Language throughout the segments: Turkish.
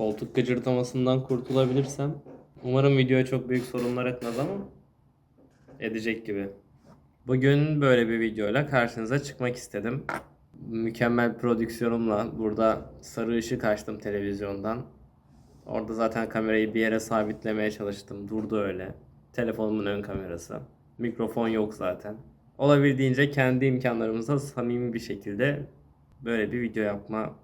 koltuk gıcırdamasından kurtulabilirsem umarım videoya çok büyük sorunlar etmez ama edecek gibi. Bugün böyle bir videoyla karşınıza çıkmak istedim. Mükemmel prodüksiyonumla burada sarı ışık açtım televizyondan. Orada zaten kamerayı bir yere sabitlemeye çalıştım. Durdu öyle. Telefonumun ön kamerası. Mikrofon yok zaten. Olabildiğince kendi imkanlarımıza samimi bir şekilde böyle bir video yapma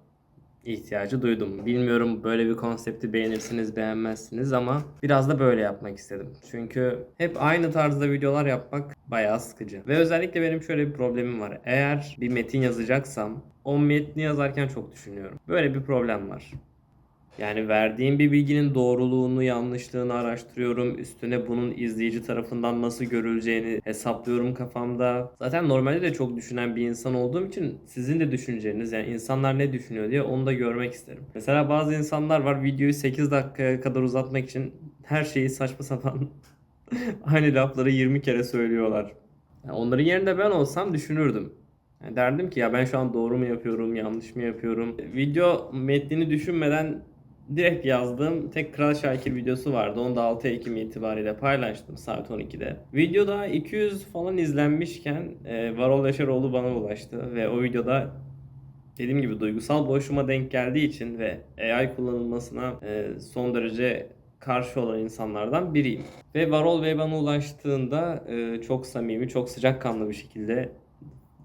ihtiyacı duydum. Bilmiyorum böyle bir konsepti beğenirsiniz beğenmezsiniz ama biraz da böyle yapmak istedim. Çünkü hep aynı tarzda videolar yapmak bayağı sıkıcı. Ve özellikle benim şöyle bir problemim var. Eğer bir metin yazacaksam o metni yazarken çok düşünüyorum. Böyle bir problem var. Yani verdiğim bir bilginin doğruluğunu, yanlışlığını araştırıyorum. Üstüne bunun izleyici tarafından nasıl görüleceğini hesaplıyorum kafamda. Zaten normalde de çok düşünen bir insan olduğum için sizin de düşünceniz yani insanlar ne düşünüyor diye onu da görmek isterim. Mesela bazı insanlar var videoyu 8 dakikaya kadar uzatmak için her şeyi saçma sapan aynı lafları 20 kere söylüyorlar. Yani onların yerinde ben olsam düşünürdüm. Yani derdim ki ya ben şu an doğru mu yapıyorum, yanlış mı yapıyorum? Video metnini düşünmeden direkt yazdığım tek Kral Şakir videosu vardı. Onu da 6 Ekim itibariyle paylaştım saat 12'de. Videoda 200 falan izlenmişken e, Varol Yaşaroğlu bana ulaştı ve o videoda dediğim gibi duygusal boşluğuma denk geldiği için ve AI kullanılmasına e, son derece karşı olan insanlardan biriyim. Ve Varol Bey bana ulaştığında e, çok samimi, çok sıcakkanlı bir şekilde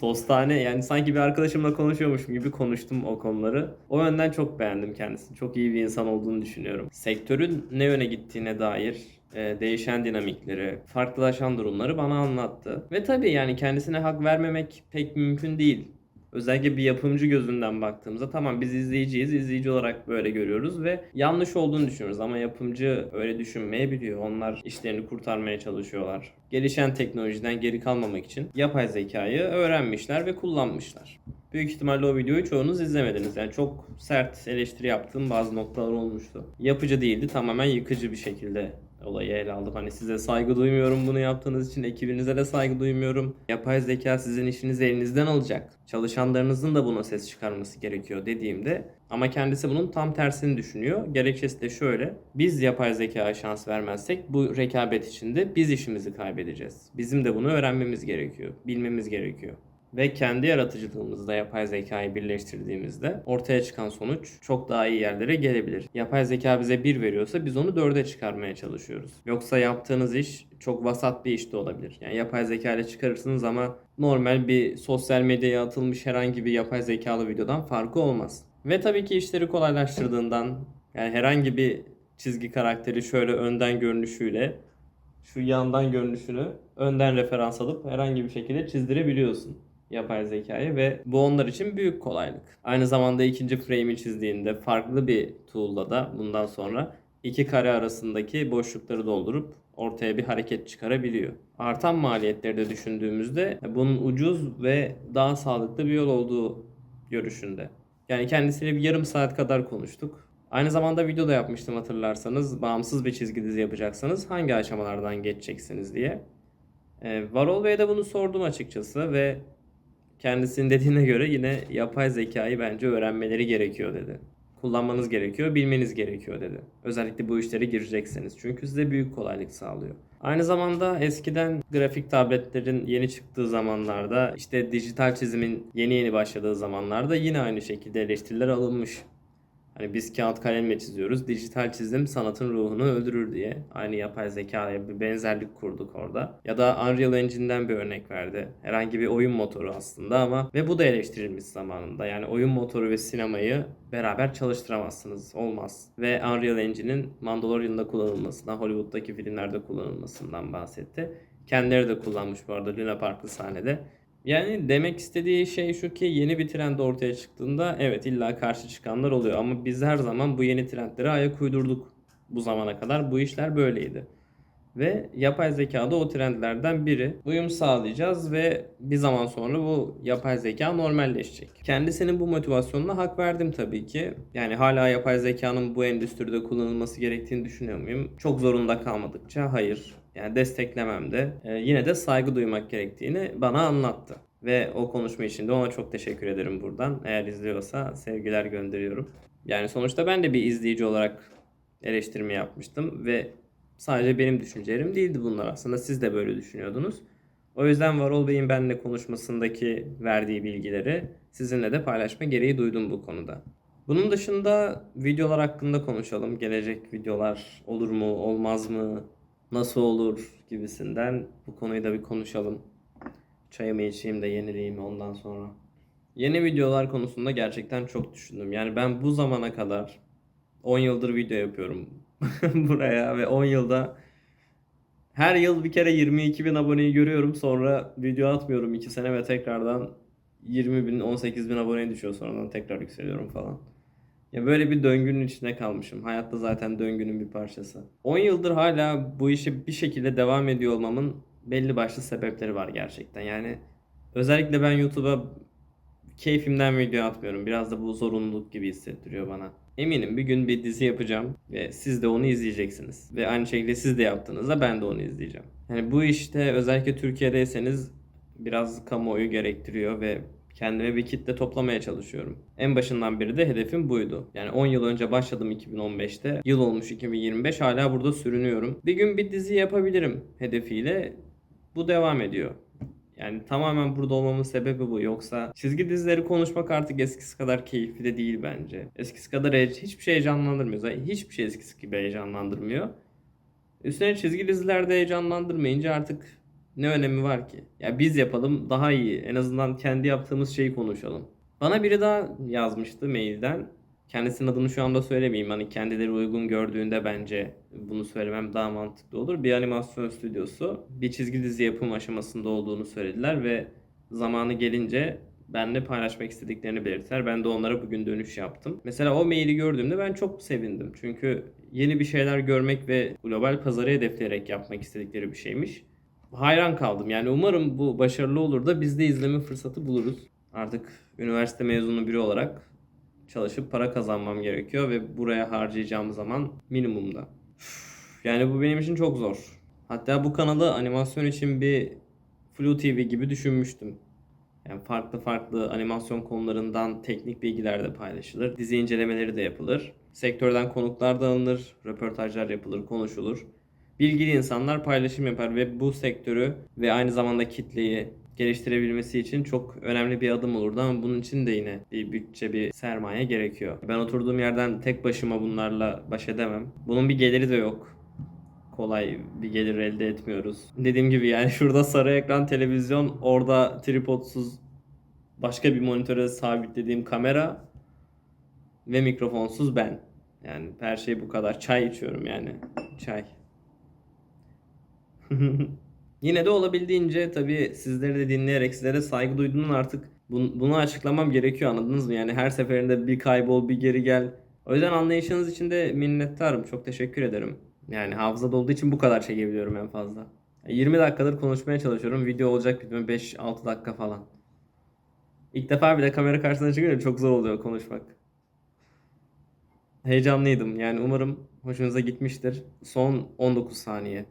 dostane yani sanki bir arkadaşımla konuşuyormuşum gibi konuştum o konuları. O yönden çok beğendim kendisini. Çok iyi bir insan olduğunu düşünüyorum. Sektörün ne yöne gittiğine dair e, değişen dinamikleri, farklılaşan durumları bana anlattı. Ve tabii yani kendisine hak vermemek pek mümkün değil. Özellikle bir yapımcı gözünden baktığımızda tamam biz izleyiciyiz, izleyici olarak böyle görüyoruz ve yanlış olduğunu düşünüyoruz ama yapımcı öyle düşünmeyebiliyor. Onlar işlerini kurtarmaya çalışıyorlar. Gelişen teknolojiden geri kalmamak için yapay zekayı öğrenmişler ve kullanmışlar. Büyük ihtimalle o videoyu çoğunuz izlemediniz. Yani çok sert eleştiri yaptığım bazı noktalar olmuştu. Yapıcı değildi, tamamen yıkıcı bir şekilde olayı ele aldım. Hani size saygı duymuyorum bunu yaptığınız için. Ekibinize de saygı duymuyorum. Yapay zeka sizin işinizi elinizden alacak. Çalışanlarınızın da buna ses çıkarması gerekiyor dediğimde ama kendisi bunun tam tersini düşünüyor. Gerekçesi de şöyle. Biz yapay zekaya şans vermezsek bu rekabet içinde biz işimizi kaybedeceğiz. Bizim de bunu öğrenmemiz gerekiyor. Bilmemiz gerekiyor ve kendi yaratıcılığımızda yapay zekayı birleştirdiğimizde ortaya çıkan sonuç çok daha iyi yerlere gelebilir. Yapay zeka bize bir veriyorsa biz onu 4'e çıkarmaya çalışıyoruz. Yoksa yaptığınız iş çok vasat bir iş de olabilir. Yani yapay zeka ile çıkarırsınız ama normal bir sosyal medyaya atılmış herhangi bir yapay zekalı videodan farkı olmaz. Ve tabii ki işleri kolaylaştırdığından yani herhangi bir çizgi karakteri şöyle önden görünüşüyle şu yandan görünüşünü önden referans alıp herhangi bir şekilde çizdirebiliyorsun yapay zekayı ve bu onlar için büyük kolaylık. Aynı zamanda ikinci frame'i çizdiğinde farklı bir tool'da da bundan sonra iki kare arasındaki boşlukları doldurup ortaya bir hareket çıkarabiliyor. Artan maliyetleri de düşündüğümüzde bunun ucuz ve daha sağlıklı bir yol olduğu görüşünde. Yani kendisiyle bir yarım saat kadar konuştuk. Aynı zamanda video da yapmıştım hatırlarsanız. Bağımsız bir çizgi dizi yapacaksanız hangi aşamalardan geçeceksiniz diye. Ee, Varol Bey'e de bunu sordum açıkçası ve kendisinin dediğine göre yine yapay zekayı bence öğrenmeleri gerekiyor dedi. Kullanmanız gerekiyor, bilmeniz gerekiyor dedi. Özellikle bu işlere girecekseniz. Çünkü size büyük kolaylık sağlıyor. Aynı zamanda eskiden grafik tabletlerin yeni çıktığı zamanlarda işte dijital çizimin yeni yeni başladığı zamanlarda yine aynı şekilde eleştiriler alınmış. Hani biz kağıt kalemle çiziyoruz. Dijital çizim sanatın ruhunu öldürür diye. Aynı yapay zekaya bir benzerlik kurduk orada. Ya da Unreal Engine'den bir örnek verdi. Herhangi bir oyun motoru aslında ama ve bu da eleştirilmiş zamanında. Yani oyun motoru ve sinemayı beraber çalıştıramazsınız. Olmaz. Ve Unreal Engine'in Mandalorian'da kullanılmasından, Hollywood'daki filmlerde kullanılmasından bahsetti. Kendileri de kullanmış bu arada Luna Park'lı sahnede. Yani demek istediği şey şu ki yeni bir trend ortaya çıktığında evet illa karşı çıkanlar oluyor ama biz her zaman bu yeni trendlere ayak uydurduk bu zamana kadar bu işler böyleydi. Ve yapay zeka da o trendlerden biri. Uyum sağlayacağız ve bir zaman sonra bu yapay zeka normalleşecek. Kendisinin bu motivasyonuna hak verdim tabii ki. Yani hala yapay zekanın bu endüstride kullanılması gerektiğini düşünüyor muyum? Çok zorunda kalmadıkça hayır. Yani desteklemem de e, yine de saygı duymak gerektiğini bana anlattı. Ve o konuşma için de ona çok teşekkür ederim buradan. Eğer izliyorsa sevgiler gönderiyorum. Yani sonuçta ben de bir izleyici olarak eleştirme yapmıştım ve sadece benim düşüncelerim değildi bunlar aslında. Siz de böyle düşünüyordunuz. O yüzden Varol Bey'in benimle konuşmasındaki verdiği bilgileri sizinle de paylaşma gereği duydum bu konuda. Bunun dışında videolar hakkında konuşalım. Gelecek videolar olur mu, olmaz mı, nasıl olur gibisinden bu konuyu da bir konuşalım. Çayımı içeyim de yenileyim ondan sonra. Yeni videolar konusunda gerçekten çok düşündüm. Yani ben bu zamana kadar 10 yıldır video yapıyorum buraya ve 10 yılda her yıl bir kere 22 bin aboneyi görüyorum. Sonra video atmıyorum 2 sene ve tekrardan 20 bin, 18 bin aboneye düşüyor. Sonradan tekrar yükseliyorum falan. Ya böyle bir döngünün içine kalmışım. Hayatta zaten döngünün bir parçası. 10 yıldır hala bu işe bir şekilde devam ediyor olmamın belli başlı sebepleri var gerçekten. Yani özellikle ben YouTube'a keyfimden video atmıyorum. Biraz da bu zorunluluk gibi hissettiriyor bana. Eminim bir gün bir dizi yapacağım ve siz de onu izleyeceksiniz. Ve aynı şekilde siz de yaptığınızda ben de onu izleyeceğim. Yani bu işte özellikle Türkiye'deyseniz biraz kamuoyu gerektiriyor ve kendime bir kitle toplamaya çalışıyorum. En başından beri de hedefim buydu. Yani 10 yıl önce başladım 2015'te. Yıl olmuş 2025 hala burada sürünüyorum. Bir gün bir dizi yapabilirim hedefiyle. Bu devam ediyor. Yani tamamen burada olmamın sebebi bu. Yoksa çizgi dizileri konuşmak artık eskisi kadar keyifli de değil bence. Eskisi kadar hiçbir şey heyecanlandırmıyor. Zaten hiçbir şey eskisi gibi heyecanlandırmıyor. Üstüne çizgi dizilerde heyecanlandırmayınca artık ne önemi var ki? Ya biz yapalım daha iyi. En azından kendi yaptığımız şeyi konuşalım. Bana biri daha yazmıştı mailden. Kendisinin adını şu anda söylemeyeyim. Hani kendileri uygun gördüğünde bence bunu söylemem daha mantıklı olur. Bir animasyon stüdyosu bir çizgi dizi yapım aşamasında olduğunu söylediler ve zamanı gelince benimle paylaşmak istediklerini belirttiler. Ben de onlara bugün dönüş yaptım. Mesela o maili gördüğümde ben çok sevindim. Çünkü yeni bir şeyler görmek ve global pazarı hedefleyerek yapmak istedikleri bir şeymiş. Hayran kaldım. Yani umarım bu başarılı olur da biz de izleme fırsatı buluruz. Artık üniversite mezunu biri olarak çalışıp para kazanmam gerekiyor ve buraya harcayacağım zaman minimumda. Yani bu benim için çok zor. Hatta bu kanalı animasyon için bir Flu TV gibi düşünmüştüm. Yani farklı farklı animasyon konularından teknik bilgiler de paylaşılır. Dizi incelemeleri de yapılır. Sektörden konuklar da alınır, röportajlar yapılır, konuşulur. Bilgili insanlar paylaşım yapar ve bu sektörü ve aynı zamanda kitleyi geliştirebilmesi için çok önemli bir adım olurdu ama bunun için de yine bir bütçe, bir sermaye gerekiyor. Ben oturduğum yerden tek başıma bunlarla baş edemem. Bunun bir geliri de yok. Kolay bir gelir elde etmiyoruz. Dediğim gibi yani şurada sarı ekran televizyon, orada tripodsuz başka bir monitöre sabitlediğim kamera ve mikrofonsuz ben. Yani her şey bu kadar. Çay içiyorum yani. Çay. Yine de olabildiğince tabii sizleri de dinleyerek sizlere saygı duyduğunun artık bun- bunu açıklamam gerekiyor anladınız mı? Yani her seferinde bir kaybol bir geri gel. O yüzden anlayışınız için de minnettarım. Çok teşekkür ederim. Yani hafızada olduğu için bu kadar çekebiliyorum en fazla. 20 dakikadır konuşmaya çalışıyorum. Video olacak bitme 5-6 dakika falan. İlk defa bile kamera karşısına çıkınca çok zor oluyor konuşmak. Heyecanlıydım. Yani umarım hoşunuza gitmiştir. Son 19 saniye.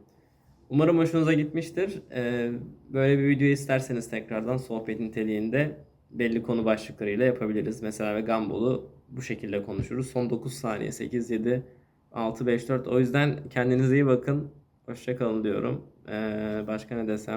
Umarım hoşunuza gitmiştir. Ee, böyle bir video isterseniz tekrardan sohbet niteliğinde belli konu başlıklarıyla yapabiliriz. Mesela ve Gumball'u bu şekilde konuşuruz. Son 9 saniye 8, 7, 6, 5, 4. O yüzden kendinize iyi bakın. Hoşça kalın diyorum. Ee, başka ne desem?